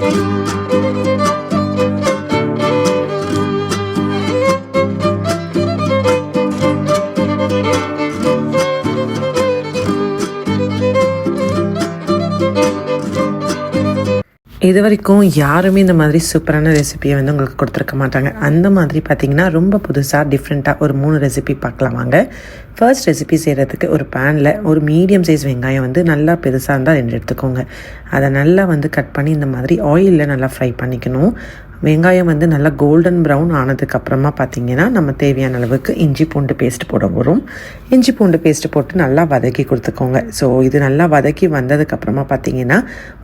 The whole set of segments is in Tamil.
thank you இது வரைக்கும் யாருமே இந்த மாதிரி சூப்பரான ரெசிபியை வந்து உங்களுக்கு கொடுத்துருக்க மாட்டாங்க. அந்த மாதிரி பார்த்தீங்கன்னா ரொம்ப புதுசாக டிஃப்ரெண்ட்டாக ஒரு மூணு ரெசிபி பார்க்கலாம் வாங்க. ஃபர்ஸ்ட் ரெசிபி செய்கிறதுக்கு ஒரு பேனில் ஒரு மீடியம் சைஸ் வெங்காயம் வந்து நல்லா பெருசாக இருந்தால் ரெண்டு எடுத்துக்கோங்க. அதை நல்லா வந்து கட் பண்ணி இந்த மாதிரி ஆயிலில் நல்லா ஃப்ரை பண்ணிக்கணும். வெங்காயம் வந்து நல்லா கோல்டன் ப்ரௌன் ஆனதுக்கப்புறமா பார்த்தீங்கன்னா நம்ம தேவையான அளவுக்கு இஞ்சி பூண்டு பேஸ்ட் போட வரும் இஞ்சி பூண்டு பேஸ்ட் போட்டு நல்லா வதக்கி கொடுத்துக்கோங்க. ஸோ இது நல்லா வதக்கி வந்ததுக்கப்புறமா பார்த்தீங்கன்னா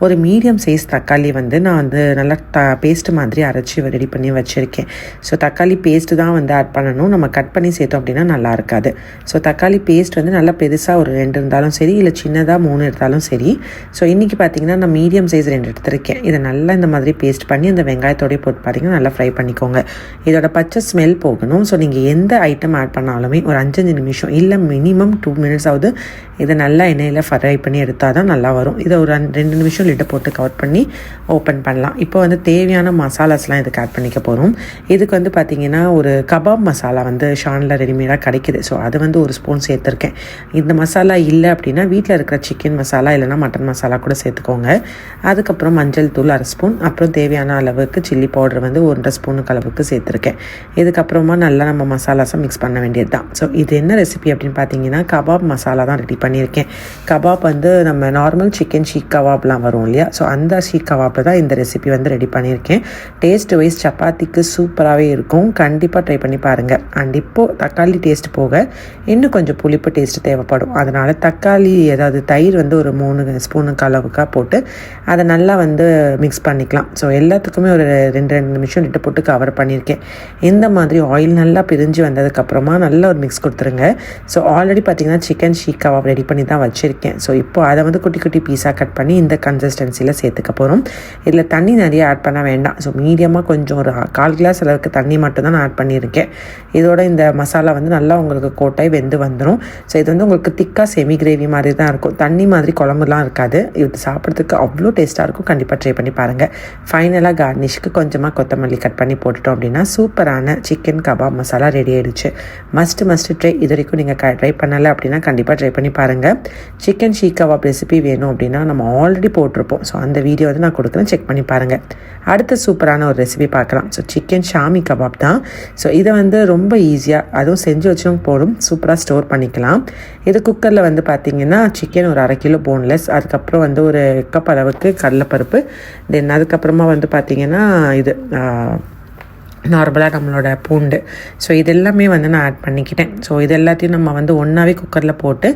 ஒரு மீடியம் சைஸ் தக்காளி வந்து நான் வந்து நல்லா த பேஸ்ட் மாதிரி அரைச்சி ரெடி பண்ணி வச்சுருக்கேன். ஸோ தக்காளி பேஸ்ட்டு தான் வந்து ஆட் பண்ணணும். நம்ம கட் பண்ணி சேர்த்தோம் அப்படின்னா நல்லா இருக்காது. ஸோ தக்காளி பேஸ்ட் வந்து நல்லா பெருசாக ஒரு ரெண்டு இருந்தாலும் சரி இல்லை சின்னதாக மூணு எடுத்தாலும் சரி. ஸோ இன்றைக்கி பார்த்தீங்கன்னா நான் மீடியம் சைஸ் ரெண்டு எடுத்திருக்கேன். இதை நல்லா இந்த மாதிரி பேஸ்ட் பண்ணி அந்த வெங்காயத்தோடய போட்டு பார்த்தீங்கன்னா நல்லா ஃப்ரை பண்ணிக்கோங்க. இதோட பச்சை ஸ்மெல் போகணும். ஸோ நீங்கள் எந்த ஐட்டம் ஆட் பண்ணாலுமே ஒரு அஞ்சஞ்சு நிமிஷம் இல்லை மினிமம் டூ மினிட்ஸ் ஆகுது இதை நல்லா எண்ணெயில் ஃப்ரை பண்ணி எடுத்தால் தான் நல்லா வரும். இதை ஒரு ரெண்டு நிமிஷம் லிட்டை போட்டு கவர் பண்ணி ஓப்பன் பண்ணலாம். இப்போ வந்து தேவையான மசாலாஸ்லாம் இதுக்கு ஆட் பண்ணிக்க போகிறோம் இதுக்கு வந்து பார்த்திங்கன்னா ஒரு கபாப் மசாலா வந்து ஷானில் ரெடிமேடாக கிடைக்குது. ஸோ அது வந்து ஒரு ஸ்பூன் சேர்த்துருக்கேன். இந்த மசாலா இல்லை அப்படின்னா வீட்டில் இருக்கிற சிக்கன் மசாலா இல்லைனா மட்டன் மசாலா கூட சேர்த்துக்கோங்க. அதுக்கப்புறம் மஞ்சள் தூள் அரை ஸ்பூன் அப்புறம் தேவையான அளவுக்கு சில்லி பவுடர் வந்து ஒன்றரை ஸ்பூனுக்கு அளவுக்கு சேர்த்துருக்கேன். இதுக்கப்புறமா நல்லா நம்ம மசாலாஸை மிக்ஸ் பண்ண வேண்டியது தான் ஸோ இது என்ன ரெசிபி அப்படின்னு பார்த்தீங்கன்னா கபாப் மசாலா தான் ரெடி பண்ணியிருக்கேன். கபாப் வந்து நம்ம நார்மல் சிக்கன் ஷீக் கபாப்லாம் வரும் இல்லையா? ஸோ அந்த ஷீக் கபாப்பில் தான் இந்த ரெசிபி வந்து ரெடி பண்ணியிருக்கேன். டேஸ்ட் வைஸ் சப்பாத்திக்கு சூப்பராகவே இருக்கும். கண்டிப்பாக ட்ரை பண்ணி பாருங்கள் அண்ட் இப்போது தக்காளி டேஸ்ட் போக இன்னும் கொஞ்சம் புளிப்பு டேஸ்ட் தேவைப்படும். அதனால் தக்காளி ஏதாவது தயிர் வந்து ஒரு மூணு ஸ்பூனுக்கு அளவுக்காக போட்டு அதை நல்லா வந்து மிக்ஸ் பண்ணிக்கலாம். ஸோ எல்லாத்துக்குமே ஒரு ரெண்டு ரெண்டு நிமிஷம் லிட்டு போட்டு கவர் பண்ணியிருக்கேன். இந்த மாதிரி ஆயில் நல்லா பிரிஞ்சு வந்ததுக்கப்புறமா நல்லா ஒரு மிக்ஸ் கொடுத்துருங்க. ஸோ ஆல்ரெடி பார்த்திங்கன்னா சிக்கன் ஷீக் ரெடி பண்ணி தான் வச்சுருக்கேன். ஸோ இப்போ அதை வந்து குட்டி குட்டி பீஸாக கட் பண்ணி இந்த கன்சிஸ்டன்சியில் சேர்த்துக்க போகிறோம் இதில் தண்ணி நிறைய ஆட் பண்ண வேண்டாம். ஸோ மீடியமாக கொஞ்சம் ஒரு கால் கிளாஸ் அளவுக்கு தண்ணி மட்டும் தான் நான் ஆட் பண்ணியிருக்கேன். இதோட இந்த மசாலா வந்து நல்லா உங்களுக்கு கோட்டாய் வெந்து வந்துடும் ஸோ இது வந்து உங்களுக்கு திக்காக செமி கிரேவி மாதிரி தான் இருக்கும். தண்ணி மாதிரி குழம்புலாம் இருக்காது. இது சாப்பிட்றதுக்கு அவ்வளோ டேஸ்ட்டாக இருக்கும். கண்டிப்பாக ட்ரை பண்ணி பாருங்கள் ஃபைனலாக கார்னிஷ்க்கு கொஞ்சம் கொஞ்சமாக கொத்தமல்லி கட் பண்ணி போட்டுட்டோம் அப்படின்னா சூப்பரான சிக்கன் கபாப் மசாலா ரெடி ஆயிடுச்சு. மஸ்ட் மஸ்ட் ட்ரை இது வரைக்கும் நீங்கள் ட்ரை பண்ணலை அப்படின்னா கண்டிப்பாக ட்ரை பண்ணி பாருங்கள் சிக்கன் ஷீ கபாப் ரெசிபி வேணும் அப்படின்னா நம்ம ஆல்ரெடி போட்டிருப்போம். ஸோ அந்த வீடியோ வந்து நான் கொடுக்குறேன். செக் பண்ணி பாருங்கள் அடுத்த சூப்பரான ஒரு ரெசிபி பார்க்கலாம். ஸோ சிக்கன் ஷாமி கபாப் தான். ஸோ இதை வந்து ரொம்ப ஈஸியாக அதுவும் செஞ்சு வச்சும் போடும் சூப்பராக ஸ்டோர் பண்ணிக்கலாம். இது குக்கரில் வந்து பார்த்திங்கன்னா சிக்கன் ஒரு அரை கிலோ போன்லெஸ் அதுக்கப்புறம் வந்து ஒரு கப் அளவுக்கு கடலைப்பருப்பு. தென் அதுக்கப்புறமா வந்து பார்த்திங்கன்னா இது நார்மலாக நம்மளோட பூண்டு. ஸோ இது எல்லாமே வந்து நான் ஆட் பண்ணிக்கிட்டேன். ஸோ இது எல்லாத்தையும் நம்ம வந்து ஒன்றாவே குக்கரில் போட்டு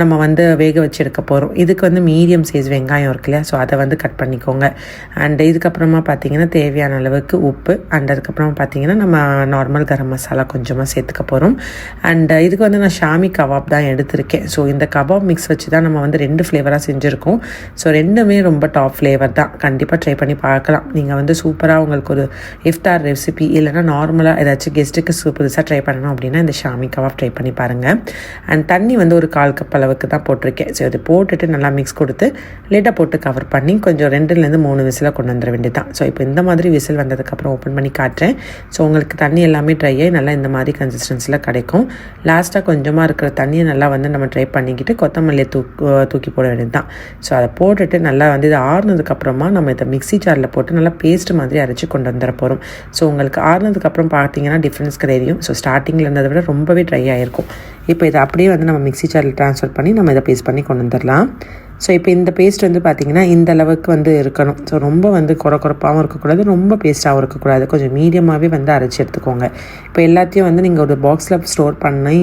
நம்ம வந்து வேக வச்சு எடுக்க போகிறோம் இதுக்கு வந்து மீடியம் சைஸ் வெங்காயம் இருக்கு இல்லையா? ஸோ அதை வந்து கட் பண்ணிக்கோங்க. அண்ட் இதுக்கப்புறமா பார்த்தீங்கன்னா தேவையான அளவுக்கு உப்பு. அண்ட் அதுக்கப்புறமா பார்த்தீங்கன்னா நம்ம நார்மல் கரம் மசாலா கொஞ்சமாக சேர்த்துக்க போகிறோம் அண்ட் இதுக்கு வந்து நான் ஷாமி கபாப் தான் எடுத்திருக்கேன். ஸோ இந்த கபாப் மிக்ஸ் வச்சு தான் நம்ம வந்து ரெண்டு ஃப்ளேவராக செஞ்சுருக்கோம். ஸோ ரெண்டுமே ரொம்ப டாப் ஃப்ளேவர் தான். கண்டிப்பாக ட்ரை பண்ணி பார்க்கலாம். நீங்கள் வந்து சூப்பராக உங்களுக்கு ஒரு இஃப்தார் ரெசிபி ரெசிபி இல்லைனா நார்மலாக ஏதாச்சும் கெஸ்ட்டுக்கு புதுசாக ட்ரை பண்ணணும் அப்படின்னா இந்த ஷாமி கவாப் ட்ரை பண்ணி பாருங்கள் அண்ட் தண்ணி வந்து ஒரு கால் கப் அளவுக்கு தான் போட்டிருக்கேன். ஸோ இது போட்டுட்டு நல்லா மிக்ஸ் கொடுத்து லேட்டாக போட்டு கவர் பண்ணி கொஞ்சம் ரெண்டுலேருந்து மூணு விசிலாக கொண்டு வந்துட வேண்டியது தான் ஸோ இப்போ இந்த மாதிரி விசில் வந்ததுக்கப்புறம் ஓப்பன் பண்ணி காட்டுறேன். ஸோ உங்களுக்கு தண்ணி எல்லாமே ட்ரை ஆகி நல்லா இந்த மாதிரி கன்சிஸ்டன்சியில் கிடைக்கும். லாஸ்ட்டாக கொஞ்சமாக இருக்கிற தண்ணியை நல்லா வந்து நம்ம ட்ரை பண்ணிக்கிட்டு கொத்தமல்லியை தூக்கு தூக்கி போட வேண்டியது தான் ஸோ அதை போட்டுட்டு நல்லா வந்து இது ஆறுனதுக்கப்புறமா நம்ம இதை மிக்ஸி ஜாரில் போட்டு நல்லா பேஸ்ட் மாதிரி அரைச்சி கொண்டு வந்துட போகிறோம் ஸோ உங்களுக்கு உங்களுக்கு ஆறுனதுக்கப்புறம் பார்த்தீங்கன்னா டிஃப்ரென்ஸ் தெரியும் ஸோ ஸ்டார்டிங்கில் இருந்ததை விட ரொம்பவே ட்ரை ஆகிருக்கும் இப்போ இதை அப்படியே வந்து நம்ம மிக்சி சாரில் ட்ரான்ஸ்ஃபர் பண்ணி நம்ம இதை பேஸ்ட் பண்ணி கொண்டு வந்துடலாம். ஸோ இப்போ இந்த பேஸ்ட் வந்து பார்த்திங்கன்னா இந்த அளவுக்கு வந்து இருக்கணும். ஸோ ரொம்ப வந்து குறை குறைப்பாகவும் இருக்கக்கூடாது ரொம்ப பேஸ்ட்டாகவும் இருக்கக்கூடாது. கொஞ்சம் மீடியமாகவே வந்து அரைச்சி எடுத்துக்கோங்க. இப்போ எல்லாத்தையும் வந்து நீங்கள் ஒரு பாக்ஸில் ஸ்டோர் பண்ணி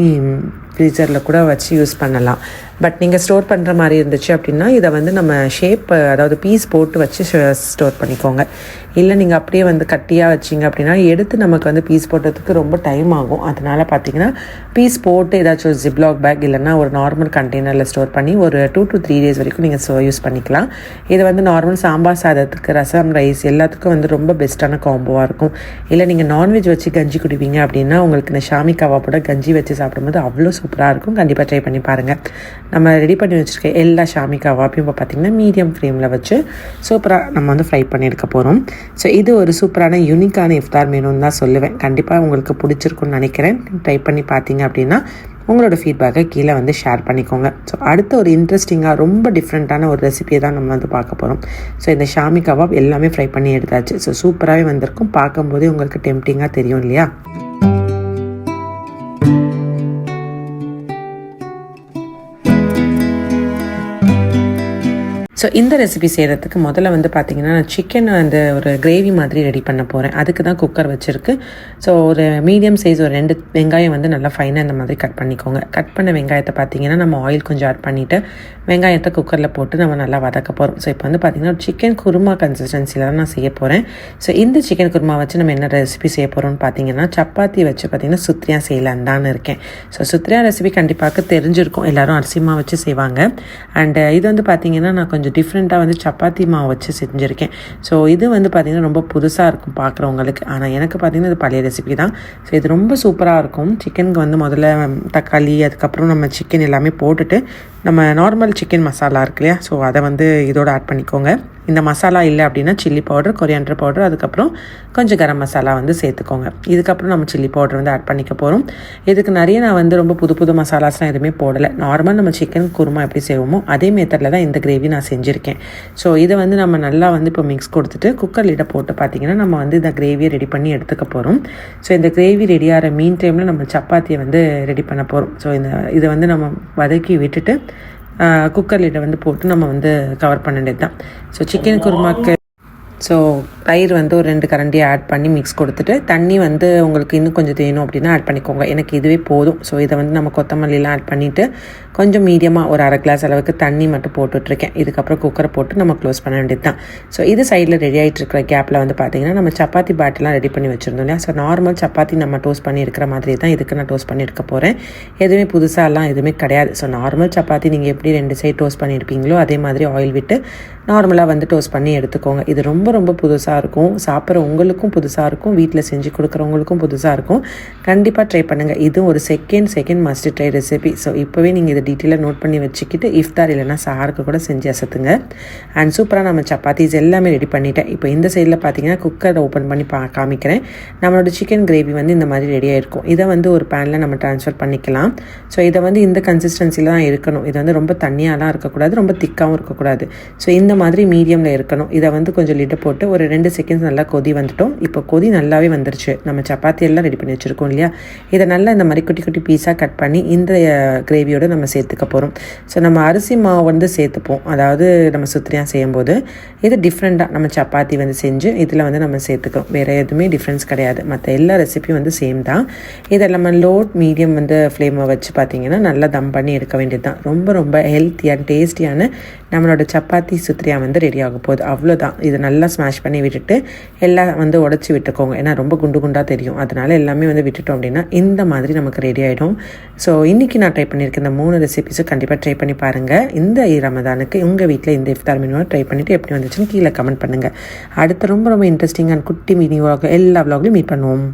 ஃப்ரீசரில் கூட வச்சு யூஸ் பண்ணலாம். பட் நீங்கள் ஸ்டோர் பண்ணுற மாதிரி இருந்துச்சு அப்படின்னா இதை வந்து நம்ம ஷேப் அதாவது பீஸ் போட்டு வச்சு ஸ்டோர் பண்ணிக்கோங்க. இல்லை நீங்கள் அப்படியே வந்து கட்டியாக வச்சிங்க அப்படின்னா எடுத்து நமக்கு வந்து பீஸ் போடுறதுக்கு ரொம்ப டைம் ஆகும். அதனால் பார்த்தீங்கன்னா பீஸ் போட்டு ஏதாச்சும் ஒரு ஜிப்லாக் பேக் இல்லைன்னா ஒரு நார்மல் கண்டெய்னரில் ஸ்டோர் பண்ணி ஒரு டூ டு த்ரீ டேஸ் வரைக்கும் நீங்கள் ஸோ யூஸ் பண்ணிக்கலாம். இது வந்து நார்மல் சாம்பார் சாதத்துக்கு ரசம் ரைஸ் எல்லாத்துக்கும் வந்து ரொம்ப பெஸ்ட்டான காம்போவாக இருக்கும். இல்லை நீங்கள் நான்வெஜ் வச்சு கஞ்சி குடிப்பீங்க அப்படின்னா உங்களுக்கு இந்த ஷாமி கவாப்போட கஞ்சி வச்சு சாப்பிடும்போது அவ்வளோ சூப்பராக இருக்கும். கண்டிப்பாக ட்ரை பண்ணி பாருங்கள் நம்ம ரெடி பண்ணி வச்சுருக்க எல்லா ஷாமி கவாப்பையும் இப்போ பார்த்திங்கன்னா மீடியம் ஃப்ளேமில் வச்சு சூப்பராக நம்ம வந்து ஃப்ரை பண்ணியிருக்க போகிறோம் ஸோ இது ஒரு சூப்பரான யூனிக்கான இஃப்தார் மெனுன்னு தான் சொல்லுவேன். கண்டிப்பாக உங்களுக்கு பிடிச்சிருக்குன்னு நினைக்கிறேன். ட்ரை பண்ணி பார்த்தீங்க அப்படின்னா உங்களோட ஃபீட்பேக்கை கீழே வந்து ஷேர் பண்ணிக்கோங்க. ஸோ அடுத்த ஒரு இன்ட்ரெஸ்டிங்காக ரொம்ப டிஃப்ரெண்ட்டான ஒரு ரெசிபியை தான் நம்ம வந்து பார்க்க போகிறோம் ஸோ இந்த ஷாமி கபாப் எல்லாமே ஃப்ரை பண்ணி எடுத்தாச்சு. ஸோ சூப்பராகவே வந்திருக்கும். பார்க்கும்போதே உங்களுக்கு டெம்டிங்காக தெரியும் இல்லையா? ஸோ இந்த ரெசிபி செய்கிறதுக்கு முதல்ல வந்து பார்த்திங்கன்னா நான் சிக்கன் அந்த ஒரு கிரேவி மாதிரி ரெடி பண்ண போகிறேன் அதுக்கு தான் குக்கர் வச்சுருக்கு. ஸோ ஒரு மீடியம் சைஸ் ஒரு ரெண்டு வெங்காயம் வந்து நல்லா ஃபைனாக இந்த மாதிரி கட் பண்ணிக்கோங்க. கட் பண்ண வெங்காயத்தை பார்த்தீங்கன்னா நம்ம ஆயில் கொஞ்சம் ஆட் பண்ணிவிட்டு வெங்காயத்தை குக்கரில் போட்டு நம்ம நல்லா வதக்க போகிறோம் ஸோ இப்போ வந்து பார்த்திங்கன்னா சிக்கன் குருமா கன்சிஸ்டன்சியில் தான் நான் செய்ய போகிறேன் ஸோ இந்த சிக்கன் குருமா வச்சு நம்ம என்ன ரெசிபி செய்ய போகிறோம்னு பார்த்தீங்கன்னா சப்பாத்தி வச்சு பார்த்திங்கன்னா சுத்ரியா செய்யலான் தான் இருக்கேன். ஸோ சுத்ரியா ரெசிபி கண்டிப்பாக தெரிஞ்சிருக்கும். எல்லோரும் அரிசிமா வச்சு செய்வாங்க. அண்டு இது வந்து பார்த்திங்கன்னா நான் கொஞ்சம் டிஃப்ரெண்ட்டாக வந்து சப்பாத்தி மாவு வச்சு செஞ்சுருக்கேன். ஸோ இது வந்து பார்த்திங்கன்னா ரொம்ப புதுசாக இருக்கும் பார்க்குறவங்களுக்கு ஆனால் எனக்கு பார்த்திங்கன்னா இது பழைய ரெசிபி தான். ஸோ இது ரொம்ப சூப்பராக இருக்கும். சிக்கனுக்கு வந்து முதல்ல தக்காளி அதுக்கப்புறம் நம்ம சிக்கன் எல்லாமே போட்டுட்டு நம்ம நார்மல் சிக்கன் மசாலா இருக்கு இல்லையா? ஸோ அதை வந்து இதோட ஆட் பண்ணிக்கோங்க. இந்த மசாலா இல்லை அப்படின்னா சில்லி பவுடர் கொரியாண்டர் பவுடர் அதுக்கப்புறம் கொஞ்சம் கரம் மசாலா வந்து சேர்த்துக்கோங்க. இதுக்கப்புறம் நம்ம சில்லி பவுடர் வந்து ஆட் பண்ணிக்க போகிறோம் இதுக்கு நிறைய நான் வந்து ரொம்ப புது புது மசாலாஸ்லாம் எதுவுமே போடலை. நார்மல் நம்ம சிக்கன் குருமா எப்படி செய்வோமோ அதே மெத்தடில் தான் இந்த கிரேவி நான் செஞ்சுருக்கேன். ஸோ இதை வந்து நம்ம நல்லா வந்து இப்போ மிக்ஸ் கொடுத்துட்டு குக்கர் லிட போட்டு பார்த்திங்கன்னா நம்ம வந்து இந்த கிரேவியை ரெடி பண்ணி எடுத்துக்க போகிறோம் ஸோ இந்த கிரேவி ரெடி ஆகிற மீன் டைமில் நம்ம சப்பாத்தியை வந்து ரெடி பண்ண போகிறோம் ஸோ இந்த இதை வந்து நம்ம வதக்கி விட்டுட்டு குக்கர் லிட்டை வந்து போட்டு நம்ம வந்து கவர் பண்ண வேண்டியது தான் ஸோ சிக்கன் குருமாக்கு ஸோ தயிர் வந்து ஒரு ரெண்டு கரண்டி ஆட் பண்ணி மிக்ஸ் கொடுத்துட்டு தண்ணி வந்து உங்களுக்கு இன்னும் கொஞ்சம் வேணும் அப்படின்னா ஆட் பண்ணிக்கோங்க. எனக்கு இதுவே போதும். ஸோ இதை வந்து நம்ம கொத்தமல்லிலாம் ஆட் பண்ணிவிட்டு கொஞ்சம் மீடியமாக ஒரு அரை கிளாஸ் அளவுக்கு தண்ணி மட்டும் போட்டுட்ருக்கேன் இதுக்கப்புறம் குக்கரை போட்டு நம்ம க்ளோஸ் பண்ண வேண்டியது தான் ஸோ இது சைடில் ரெடி ஆகிட்டு இருக்கிற கேப்பில் வந்து பார்த்திங்கன்னா நம்ம சப்பாத்தி பேட்டெலாம் ரெடி பண்ணி வச்சுருந்தோம் இல்லையா? ஸோ நார்மல் சப்பாத்தி நம்ம டோஸ்ட் பண்ணி இருக்கிற மாதிரி தான் இதுக்கு நான் டோஸ்ட் பண்ணி எடுக்க போகிறேன் எதுவுமே புதுசாலாம் எதுவுமே கிடையாது. ஸோ நார்மல் சப்பாத்தி நீங்கள் எப்படி ரெண்டு சைடு டோஸ்ட் பண்ணியிருப்பீங்களோ அதே மாதிரி ஆயில் விட்டு நார்மலாக வந்து டோஸ்ட் பண்ணி எடுத்துக்கோங்க. இது ரொம்ப ரொம்ப புதுசாக இருக்கும். சாப்பிட்ற உங்களுக்கும் புதுசாக இருக்கும். வீட்டில் செஞ்சு கொடுக்குறவங்களுக்கும் புதுசாக இருக்கும். கண்டிப்பாக ட்ரை பண்ணுங்கள் இதுவும் ஒரு second second must try recipe so இப்போவே நீங்கள் இதை டீட்டெயிலாக நோட் பண்ணி வச்சுக்கிட்டு இஃப்தார் இல்லைனா சாருக்கு கூட செஞ்சு அசத்துங்க. அண்ட் சூப்பராக நம்ம சப்பாத்திஸ் எல்லாமே ரெடி பண்ணிட்டேன். இப்போ இந்த சைடில் பார்த்தீங்கன்னா குக்கரை ஓப்பன் பண்ணி பா காமிக்கிறேன். நம்மளோட சிக்கன் கிரேவி வந்து இந்த மாதிரி ரெடியாக இருக்கும் இதை வந்து ஒரு பேனில் நம்ம ட்ரான்ஸ்ஃபர் பண்ணிக்கலாம். ஸோ இதை வந்து இந்த கன்சிஸ்டன்சியில் தான் இருக்கணும். இது வந்து ரொம்ப தண்ணியாலாம் இருக்கக்கூடாது. ரொம்ப திக்காகவும் இருக்கக்கூடாது. ஸோ இந்த மாதிரி மீடியமில் இருக்கணும். இதை வந்து கொஞ்சம் லிட்டை போட்டு ஒரு ரெண்டு செகண்ட்ஸ் நல்லா கொதி வந்துட்டோம். இப்போ கொதி நல்லாவே வந்துருச்சு. நம்ம சப்பாத்தி எல்லாம் ரெடி பண்ணி வச்சுருக்கோம் இல்லையா? இதை நல்லா இந்த மாதிரி குட்டி குட்டி பீஸாக கட் பண்ணி இந்த கிரேவியோடு நம்ம சேர்த்துக்க போகிறோம் ஸோ நம்ம அரிசி மாவு வந்து சேர்த்துப்போம். அதாவது நம்ம சுத்திரியாக செய்யும்போது இது டிஃப்ரெண்ட்டாக நம்ம சப்பாத்தி வந்து செஞ்சு இதில் வந்து நம்ம சேர்த்துக்கிறோம். வேறு எதுவுமே டிஃப்ரென்ஸ் கிடையாது. மற்ற எல்லா ரெசிபியும் வந்து சேம் தான். இதை நம்ம லோ மீடியம் வந்து ஃப்ளேமை வச்சு பார்த்திங்கன்னா நல்லா தம் பண்ணி எடுக்க வேண்டியது தான் ரொம்ப ரொம்ப ஹெல்த்தியான டேஸ்டியான நம்மளோட சப்பாத்தி சுத்திரியா வந்து ரெடி ஆக போகுது. அவ்வளோதான் இது நல்லா ஸ்மாஷ் பண்ணி விட்டுட்டு எல்லாம் வந்து உடச்சி விட்டுக்கோங்க. ஏன்னா ரொம்ப குண்டு குண்டாக தெரியும். அதனால் எல்லாமே வந்து விட்டுட்டோம் அப்படின்னா இந்த மாதிரி நமக்கு ரெடி ஆகிடும் ஸோ இன்றைக்கி நான் ட்ரை பண்ணியிருக்கேன் இந்த மூணு ரெசிபிஸும் கண்டிப்பாக ட்ரை பண்ணி பாருங்கள் இந்த ரமதானுக்கு உங்கள் வீட்டில் இந்த இஃப்தார் மெனுவை ட்ரை பண்ணிவிட்டு எப்படி வந்துச்சுன்னு கீழே கமெண்ட் பண்ணுங்கள் அடுத்த ரொம்ப ரொம்ப இன்ட்ரெஸ்டிங்கான குட்டி மீனிங் எல்லா விலாக்லையும் மீட் பண்ணுவோம்.